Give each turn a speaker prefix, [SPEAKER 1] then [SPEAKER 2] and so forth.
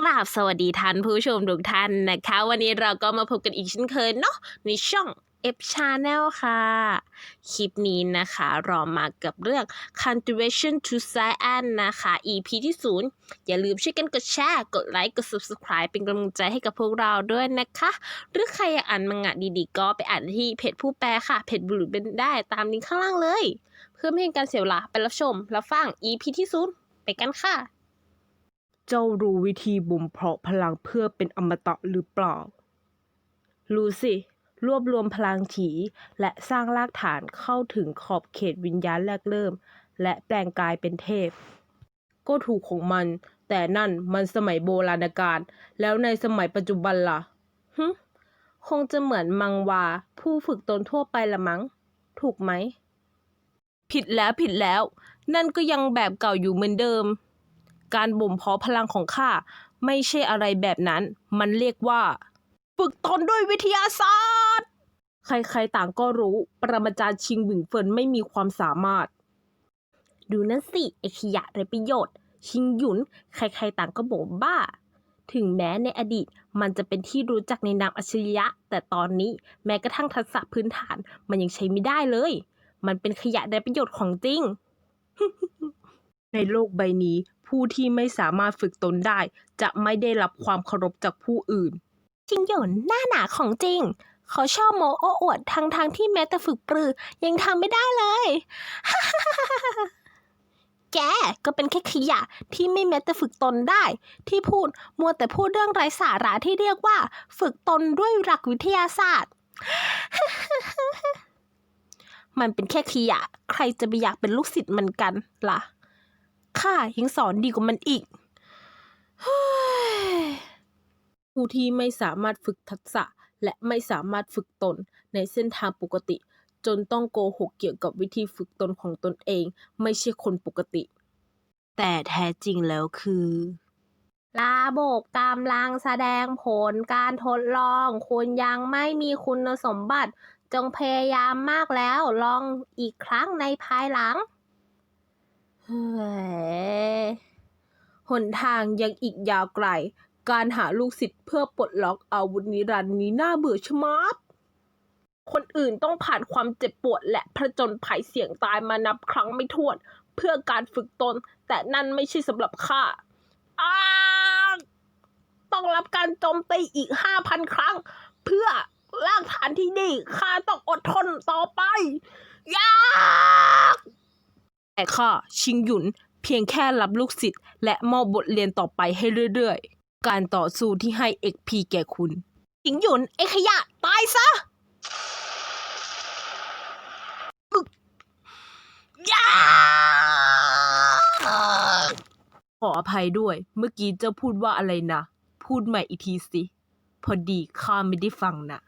[SPEAKER 1] กราบสวัสดีท่านผู้ชมทุกท่านนะคะ วันนี้เราก็มาพบกันอีกเช่นเคยเนาะในช่อง F Channel ค่ะ คลิปนี้นะคะเรามากับเรื่อง Contribution to Science นะคะ EP ที่ 0 อย่าลืมช่วยกันกดแชร์ กดไลค์ กด Subscribe เป็นกำลังใจให้กับพวกเราด้วยนะคะ หรือใครอยากอ่านมังงะดีๆ ก็ไปอ่านที่เพจผู้แปลค่ะ เพจบุรุษเป็นได้ตามลิงก์ข้างล่างเลย เพื่อไม่ให้การเสียเวลาไปรับชมรับฟัง EP ที่ 0 ไปกันค่ะ
[SPEAKER 2] เจ้ารู้วิธีบ่มเพาะพลังเพื่อเป็นอมตะหรือเปล่า รู้สิ รวบรวมพลังฉีและสร้างรากฐานเข้าถึงขอบเขตวิญญาณแรกเริ่ม และแปลงกายเป็นเทพ ก็ถูกของมัน แต่นั่นมันสมัยโบราณกาล แล้วในสมัยปัจจุบันล่ะฮึคงจะเหมือนมังวา ผู้ฝึกตนทั่วไปละมั้ง ถูกไหม ผิดแล้วผิดแล้ว นั่นก็ยังแบบเก่าอยู่เหมือนเดิม การบ่มเพาะพลังของข้าไม่ใช่อะไรแบบนั้น มันเรียกว่า ฝึกตนด้วยวิทยาศาสตร์ ใครๆต่างก็รู้ ปรมาจารย์ชิงหวิงเฟินไม่มีความสามารถ ดูนั่นสิไอขยะไรประโยชน์ ชิงหยุน ใครๆต่างก็บอกว่าบ้า ถึงแม้ในอดีตมันจะเป็นที่รู้จักในนามอัจฉริยะ แต่ตอนนี้แม้กระทั่งทักษะพื้นฐาน มันยังใช้ไม่ได้เลย มันเป็นขยะไรประโยชน์ของจริง ในโลกใบนี้ผู้ที่ไม่สามารถฝึกตนได้ จะไม่ได้รับความเคารพจากผู้อื่น
[SPEAKER 1] ชิงหยนหน้าหนาของจริง เขาชอบโมโอ้อวดทั้งทางที่แม้แต่ฝึกปรือ ยังทำไม่ได้เลย แกก็เป็นแค่ขยะที่ไม่แม้แต่ฝึกตนได้ ที่พูดมัวแต่พูดเรื่องไร้สาระที่เรียกว่า ฝึกตนด้วยหลักวิทยาศาสตร์ มันเป็นแค่ขยะ ใครจะไปอยากเป็นลูกศิษย์มันกันล่ะ ข้ายังสอนดีกว่ามันอีก
[SPEAKER 2] ผู้ที่ไม่สามารถฝึกทักษะและไม่สามารถฝึกตนในเส้นทางปกติ จนต้องโกหกเกี่ยวกับวิธีฝึกตนของตนเอง ไม่ใช่คนปกติ แต่แท้จริงแล้วคือ
[SPEAKER 1] ลาโบกกำลังแสดงผลการทดลอง คุณยังไม่มีคุณสมบัติ จงพยายามมากแล้วลองอีกครั้งในภายหลัง
[SPEAKER 2] หนทางยังอีกยาวไกล การหาลูกศิษย์เพื่อปลดล็อกอาวุธนิรันดร์นี้น่าเบื่อชะมัดคนอื่นต้องผ่านความเจ็บปวดและผจญภัยเสี่ยงตายมานับครั้งไม่ถ้วน เพื่อการฝึกตน แต่นั่นไม่ใช่สำหรับข้าอาต้องรับการโจมตีอีกห้าพันครั้ง เพื่อรากฐานที่ดีข้าต้องอดทนต่อไป ยาก แต่ข้าชิงหยุนเพียงแค่รับลูกศิษย์และมอบบทเรียนต่อไปให้เรื่อยๆ การต่อสู้ที่ให้เอกพีแก่คุณ
[SPEAKER 1] หญิงหยุนไอ้ขยะตายซะ
[SPEAKER 2] ยาขออภัยด้วย เมื่อกี้เจ้าพูดว่าอะไรนะ พูดใหม่อีกทีสิ พอดีข้าไม่ได้ฟังนะ